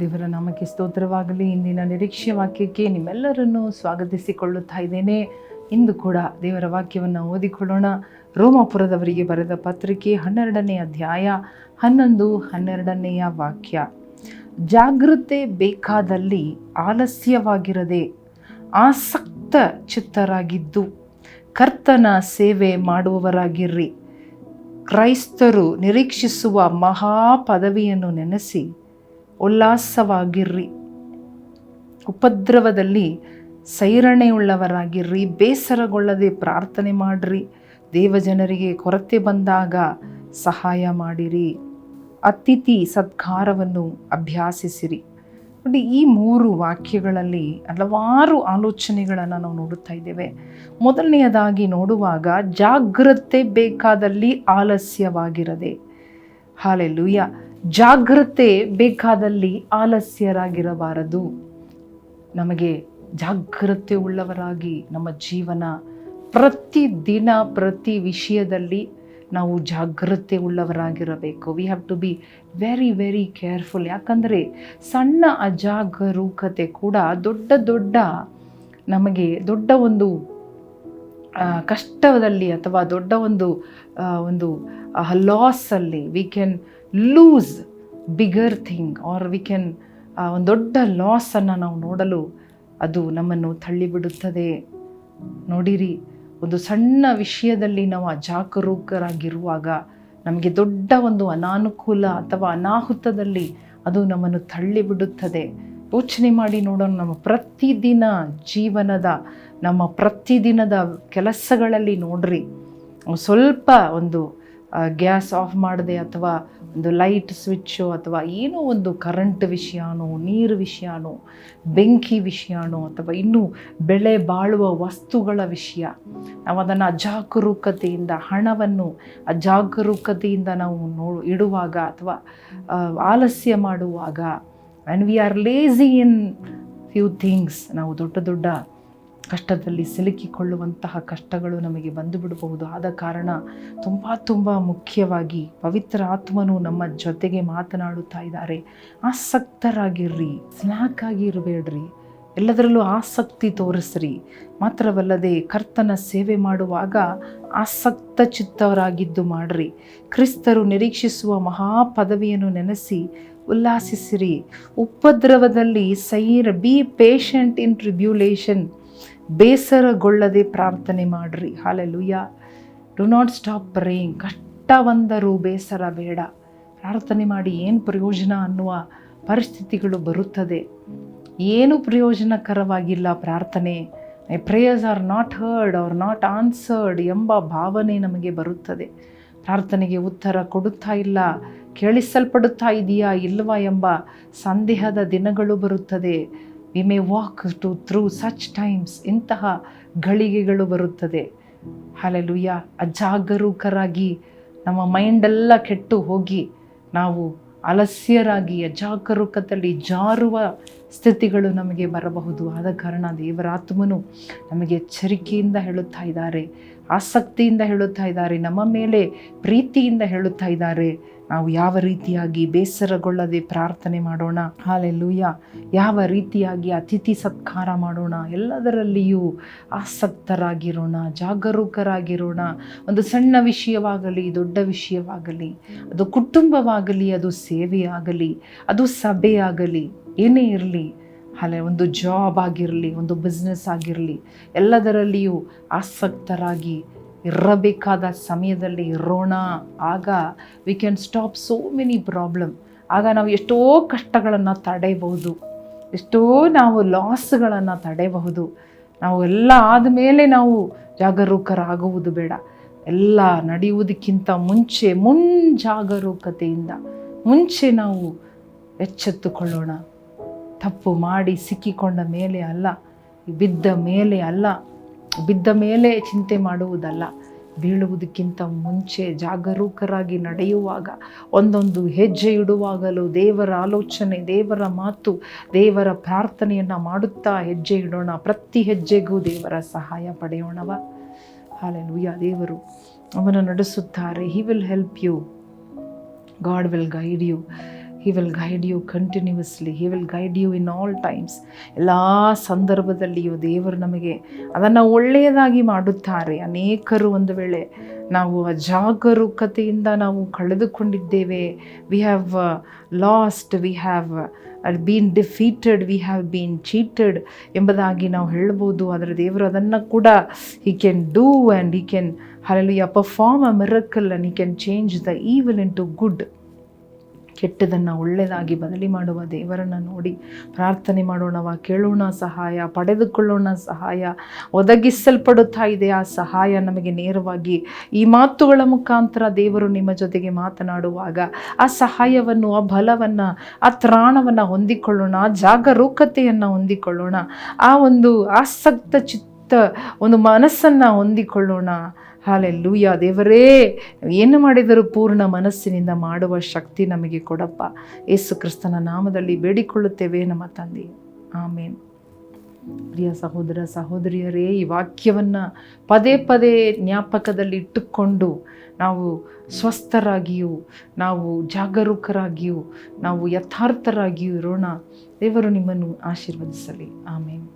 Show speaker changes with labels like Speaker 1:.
Speaker 1: ದೇವರ ನಾಮಕ್ಕೆ ಸ್ತೋತ್ರವಾಗಲಿ. ಇಂದಿನ ನಿರೀಕ್ಷೆ ವಾಕ್ಯಕ್ಕೆ ನಿಮ್ಮೆಲ್ಲರನ್ನು ಸ್ವಾಗತಿಸಿಕೊಳ್ಳುತ್ತಾ ಇದ್ದೇನೆ. ಇಂದು ಕೂಡ ದೇವರ ವಾಕ್ಯವನ್ನು ಓದಿಕೊಳ್ಳೋಣ. ರೋಮಾಪುರದವರಿಗೆ ಬರೆದ ಪತ್ರಿಕೆ ಹನ್ನೆರಡನೇ ಅಧ್ಯಾಯ ಹನ್ನೊಂದು ಹನ್ನೆರಡನೆಯ ವಾಕ್ಯ. ಜಾಗೃತೆ ಬೇಕಾದಲ್ಲಿ ಆಲಸ್ಯವಾಗಿರದೆ ಆಸಕ್ತ ಚಿತ್ತರಾಗಿದ್ದು ಕರ್ತನ ಸೇವೆ ಮಾಡುವವರಾಗಿರ್ರಿ. ಕ್ರೈಸ್ತರು ನಿರೀಕ್ಷಿಸುವ ಮಹಾ ಪದವಿಯನ್ನು ನೆನೆಸಿ ಉಲ್ಲಾಸವಾಗಿರ್ರಿ. ಉಪದ್ರವದಲ್ಲಿ ಸೈರಣೆಯುಳ್ಳವರಾಗಿರ್ರಿ. ಬೇಸರಗೊಳ್ಳದೆ ಪ್ರಾರ್ಥನೆ ಮಾಡಿರಿ. ದೇವಜನರಿಗೆ ಕೊರತೆ ಬಂದಾಗ ಸಹಾಯ ಮಾಡಿರಿ. ಅತಿಥಿ ಸತ್ಕಾರವನ್ನು ಅಭ್ಯಾಸಿಸಿರಿ. ನೋಡಿ, ಈ ಮೂರು ವಾಕ್ಯಗಳಲ್ಲಿ ಹಲವಾರು ಆಲೋಚನೆಗಳನ್ನು ನಾವು ನೋಡುತ್ತಾ ಇದ್ದೇವೆ. ಮೊದಲನೆಯದಾಗಿ ನೋಡುವಾಗ, ಜಾಗ್ರತೆ ಬೇಕಾದಲ್ಲಿ ಆಲಸ್ಯವಾಗಿರದೆ. ಹಾಲೆಲ್ಲೂಯ್ಯ ಜಾಗ್ರತೆ ಬೇಕಾದಲ್ಲಿ ಆಲಸ್ಯರಾಗಿರಬಾರದು. ನಮಗೆ ಜಾಗ್ರತೆ ಉಳ್ಳವರಾಗಿ ನಮ್ಮ ಜೀವನ ಪ್ರತಿ ದಿನ ಪ್ರತಿ ವಿಷಯದಲ್ಲಿ ನಾವು ಜಾಗ್ರತೆ ಉಳ್ಳವರಾಗಿರಬೇಕು. We have to be very very careful ಯಾಕಂದರೆ ಸಣ್ಣ ಅಜಾಗರೂಕತೆ ಕೂಡ ದೊಡ್ಡ ದೊಡ್ಡ ನಮಗೆ ದೊಡ್ಡ ಒಂದು ಕಷ್ಟದಲ್ಲಿ ಅಥವಾ ದೊಡ್ಡ ಒಂದು ಒಂದು ಲಾಸಲ್ಲಿ we can lose bigger thing or we can ಒಂದು ದೊಡ್ಡ ಲಾಸನ್ನು ನಾವು ನೋಡಲು ಅದು ನಮ್ಮನ್ನು ತಳ್ಳಿಬಿಡುತ್ತದೆ. ನೋಡಿರಿ, ಒಂದು ಸಣ್ಣ ವಿಷಯದಲ್ಲಿ ನಾವು ಅಜಾಗರೂಕರಾಗಿರುವಾಗ ನಮಗೆ ದೊಡ್ಡ ಒಂದು ಅನಾನುಕೂಲ ಅಥವಾ ಅನಾಹುತದಲ್ಲಿ ಅದು ನಮ್ಮನ್ನು ತಳ್ಳಿಬಿಡುತ್ತದೆ. ಯೋಚನೆ ಮಾಡಿ ನೋಡೋಣ. ನಮ್ಮ ಪ್ರತಿದಿನ ಜೀವನದ, ನಮ್ಮ ಪ್ರತಿದಿನದ ಕೆಲಸಗಳಲ್ಲಿ ನೋಡ್ರಿ. ಸ್ವಲ್ಪ ಒಂದು ಗ್ಯಾಸ್ ಆಫ್ ಮಾಡಿದೆ ಅಥವಾ ಒಂದು ಲೈಟ್ ಸ್ವಿಚ್ಚು ಅಥವಾ ಏನೋ ಒಂದು ಕರೆಂಟ್ ವಿಷಯನೋ, ನೀರು ವಿಷಯನೋ, ಬೆಂಕಿ ವಿಷಯನೋ ಅಥವಾ ಇನ್ನೂ ಬೆಳೆ ಬಾಳುವ ವಸ್ತುಗಳ ವಿಷಯ. ನಾವು ಅದನ್ನು ಅಜಾಗರೂಕತೆಯಿಂದ, ಹಣವನ್ನು ಅಜಾಗರೂಕತೆಯಿಂದ ನಾವು ನೋ, ಇಡುವಾಗ ಅಥವಾ ಆಲಸ್ಯ ಮಾಡುವಾಗ and we are lazy in few things ನಾವು ದೊಡ್ಡ ದೊಡ್ಡ ಕಷ್ಟದಲ್ಲಿ ಸಿಲುಕಿಕೊಳ್ಳುವಂತಹ ಕಷ್ಟಗಳು ನಮಗೆ ಬಂದು ಬಿಡಬಹುದು. ಆದ ಕಾರಣ ತುಂಬ ತುಂಬ ಮುಖ್ಯವಾಗಿ ಪವಿತ್ರ ಆತ್ಮನು ನಮ್ಮ ಜೊತೆಗೆ ಮಾತನಾಡುತ್ತಾ ಇದ್ದಾರೆ. ಆಸಕ್ತರಾಗಿರ್ರಿ ಸ್ನ್ಯಾಕ್ ಆಗಿ ಇರಬೇಡ್ರಿ ಎಲ್ಲದರಲ್ಲೂ ಆಸಕ್ತಿ ತೋರಿಸ್ರಿ. ಮಾತ್ರವಲ್ಲದೆ ಕರ್ತನ ಸೇವೆ ಮಾಡುವಾಗ ಆಸಕ್ತ ಚಿತ್ತವರಾಗಿದ್ದು ಮಾಡ್ರಿ. ಕ್ರಿಸ್ತರು ನಿರೀಕ್ಷಿಸುವ ಮಹಾಪದವಿಯನ್ನು ನೆನೆಸಿ ಉಲ್ಲಾಸಿಸಿರಿ. ಉಪದ್ರವದಲ್ಲಿ ಸೈರ ಬಿ ಪೇಷಂಟ್ ಇನ್ ಟ್ರಿಬ್ಯುಲೇಷನ್ ಬೇಸರಗೊಳ್ಳದೆ ಪ್ರಾರ್ಥನೆ ಮಾಡ್ರಿ. Hallelujah do not stop praying ಕಷ್ಟ ಬಂದರೂ ಬೇಸರ ಬೇಡ. ಪ್ರಾರ್ಥನೆ ಮಾಡಿ ಏನು ಪ್ರಯೋಜನ ಅನ್ನುವ ಪರಿಸ್ಥಿತಿಗಳು ಬರುತ್ತದೆ. ಏನು ಪ್ರಯೋಜನಕರವಾಗಿಲ್ಲ ಪ್ರಾರ್ಥನೆ. Prayers are not heard are not answered ಎಂಬ ಭಾವನೆ ನಮಗೆ ಬರುತ್ತದೆ. ಪ್ರಾರ್ಥನೆಗೆ ಉತ್ತರ ಕೊಡುತ್ತಾ ಇಲ್ಲ. ಕೇಳಿಸಲ್ಪಡುತ್ತಾ ಇದೆಯಾ ಇಲ್ವಾ ಎಂಬ ಸಂದೇಹದ ದಿನಗಳು ಬರುತ್ತದೆ. We may walk to through such times ಇಂತಹ ಗಳಿಗೆಗಳು ಬರುತ್ತದೆ. ಹಾಲೆಲುಯ್ಯ ಅಜಾಗರೂಕರಾಗಿ, ನಮ್ಮ ಮೈಂಡೆಲ್ಲ ಕೆಟ್ಟು ಹೋಗಿ, ನಾವು ಅಲಸ್ಯರಾಗಿ, ಅಜಾಗರೂಕದಲ್ಲಿ ಜಾರುವ ಸ್ಥಿತಿಗಳು ನಮಗೆ ಬರಬಹುದು. ಆದ ಕಾರಣ ದೇವರ ಆತ್ಮನು ನಮಗೆ ಎಚ್ಚರಿಕೆಯಿಂದ ಹೇಳುತ್ತಾ ಇದ್ದಾರೆ, ಆಸಕ್ತಿಯಿಂದ ಹೇಳುತ್ತಾ ಇದ್ದಾರೆ, ನಮ್ಮ ಮೇಲೆ ಪ್ರೀತಿಯಿಂದ ಹೇಳುತ್ತಾ ಇದ್ದಾರೆ. ನಾವು ಯಾವ ರೀತಿಯಾಗಿ ಬೇಸರಗೊಳ್ಳದೆ ಪ್ರಾರ್ಥನೆ ಮಾಡೋಣ? ಹಾಲೆಲ್ಲೂಯ್ಯ ಯಾವ ರೀತಿಯಾಗಿ ಅತಿಥಿ ಸತ್ಕಾರ ಮಾಡೋಣ? ಎಲ್ಲದರಲ್ಲಿಯೂ ಆಸಕ್ತರಾಗಿರೋಣ, ಜಾಗರೂಕರಾಗಿರೋಣ. ಒಂದು ಸಣ್ಣ ವಿಷಯವಾಗಲಿ, ದೊಡ್ಡ ವಿಷಯವಾಗಲಿ, ಅದು ಕುಟುಂಬವಾಗಲಿ, ಅದು ಸೇವೆಯಾಗಲಿ, ಅದು ಸಭೆಯಾಗಲಿ, ಏನೇ ಇರಲಿ ಅಲ್ಲ ಒಂದು ಜಾಬ್ ಆಗಿರಲಿ, ಒಂದು ಬಿಸ್ನೆಸ್ ಆಗಿರಲಿ, ಎಲ್ಲದರಲ್ಲಿಯೂ ಆಸಕ್ತರಾಗಿ ಇರಬೇಕಾದ ಸಮಯದಲ್ಲಿ ಇರೋಣ. ಆಗ we can stop so many problem ಆಗ ನಾವು ಎಷ್ಟೋ ಕಷ್ಟಗಳನ್ನು ತಡೆಯಬಹುದು. ಎಷ್ಟೋ ನಾವು ಲಾಸ್ಗಳನ್ನು ತಡೆಯಬಹುದು. ನಾವು ಎಲ್ಲ ಆದಮೇಲೆ ನಾವು ಜಾಗರೂಕರಾಗುವುದು ಬೇಡ. ಎಲ್ಲ ನಡೆಯುವುದಕ್ಕಿಂತ ಮುಂಚೆ ಮುಂಜಾಗರೂಕತೆಯಿಂದ ಮುಂಚೆ ನಾವು ಎಚ್ಚೆತ್ತುಕೊಳ್ಳೋಣ. ತಪ್ಪು ಮಾಡಿ ಸಿಕ್ಕಿಕೊಂಡ ಮೇಲೆ ಅಲ್ಲ, ಬಿದ್ದ ಮೇಲೆ ಅಲ್ಲ ಬಿದ್ದ ಮೇಲೆ ಚಿಂತೆ ಮಾಡುವುದಲ್ಲ. ಬೀಳುವುದಕ್ಕಿಂತ ಮುಂಚೆ ಜಾಗರೂಕರಾಗಿ ನಡೆಯುವಾಗ, ಒಂದೊಂದು ಹೆಜ್ಜೆ ಇಡುವಾಗಲೂ ದೇವರ ಆಲೋಚನೆ, ದೇವರ ಮಾತು, ದೇವರ ಪ್ರಾರ್ಥನೆಯನ್ನು ಮಾಡುತ್ತಾ ಹೆಜ್ಜೆ ಇಡೋಣ. ಪ್ರತಿ ಹೆಜ್ಜೆಗೂ ದೇವರ ಸಹಾಯ ಪಡೆಯೋಣವ. ಹಾಲೆಲೂಯ ದೇವರು ಅವನು ನಡೆಸುತ್ತಾರೆ. He will help you God will guide you he will guide you continuously he will guide you in all times ಎಲ್ಲ ಸಂದರ್ಭದಲ್ಲಿಯೂ ದೇವರು ನಮಗೆ ಅದನ್ನು ಒಳ್ಳೆಯದಾಗಿ ಮಾಡುತ್ತಾರೆ. ಅನೇಕರು ಒಂದು ವೇಳೆ ನಾವು ಅಜಾಗರೂಕತೆಯಿಂದ ನಾವು ಕಳೆದುಕೊಂಡಿದ್ದೇವೆ. We have lost we have been defeated we have been cheated ಎಂಬುದಾಗಿ ನಾವು ಹೇಳ್ಬೋದು ಆದರೆ ದೇವರು ಅದನ್ನು ಕೂಡ he can do and he can hallelujah perform a miracle and he can change the evil into good ಕೆಟ್ಟದನ್ನು ಒಳ್ಳೆಯದಾಗಿ ಬದಲಿ ಮಾಡುವ ದೇವರನ್ನು ನೋಡಿ ಪ್ರಾರ್ಥನೆ ಮಾಡೋಣವ ಕೇಳೋಣ ಸಹಾಯ, ಪಡೆದುಕೊಳ್ಳೋಣ ಸಹಾಯ, ಒದಗಿಸಲ್ಪಡುತ್ತಾ ಇದೆ ಆ ಸಹಾಯ ನಮಗೆ ನೇರವಾಗಿ. ಈ ಮಾತುಗಳ ಮುಖಾಂತರ ದೇವರು ನಿಮ್ಮ ಜೊತೆಗೆ ಮಾತನಾಡುವಾಗ ಆ ಸಹಾಯವನ್ನು, ಆ ಬಲವನ್ನು, ಆ ತ್ರಾಣವನ್ನು ಹೊಂದಿಕೊಳ್ಳೋಣ, ಆ ಜಾಗರೂಕತೆಯನ್ನು ಹೊಂದಿಕೊಳ್ಳೋಣ, ಆ ಒಂದು ಆಸಕ್ತ ಚಿತ್ತ, ಒಂದು ಮನಸ್ಸನ್ನು ಹೊಂದಿಕೊಳ್ಳೋಣ. ಹಾಲೆಲ್ಲೂಯ, ದೇವರೇ, ಏನು ಮಾಡಿದರೂ ಪೂರ್ಣ ಮನಸ್ಸಿನಿಂದ ಮಾಡುವ ಶಕ್ತಿ ನಮಗೆ ಕೊಡಪ್ಪ. ಯೇಸು ಕ್ರಿಸ್ತನ ನಾಮದಲ್ಲಿ ಬೇಡಿಕೊಳ್ಳುತ್ತೇವೆ ನಮ್ಮ ತಂದೆ. ಆಮೇನ್. ಪ್ರಿಯ ಸಹೋದರ ಸಹೋದರಿಯರೇ, ಈ ವಾಕ್ಯವನ್ನು ಪದೇ ಪದೇ ಜ್ಞಾಪಕದಲ್ಲಿ ಇಟ್ಟುಕೊಂಡು ನಾವು ಸ್ವಸ್ಥರಾಗಿಯೂ, ನಾವು ಜಾಗರೂಕರಾಗಿಯೂ, ನಾವು ಯಥಾರ್ಥರಾಗಿಯೂ ಇರೋಣ. ದೇವರು ನಿಮ್ಮನ್ನು ಆಶೀರ್ವದಿಸಲಿ. ಆಮೇನ್.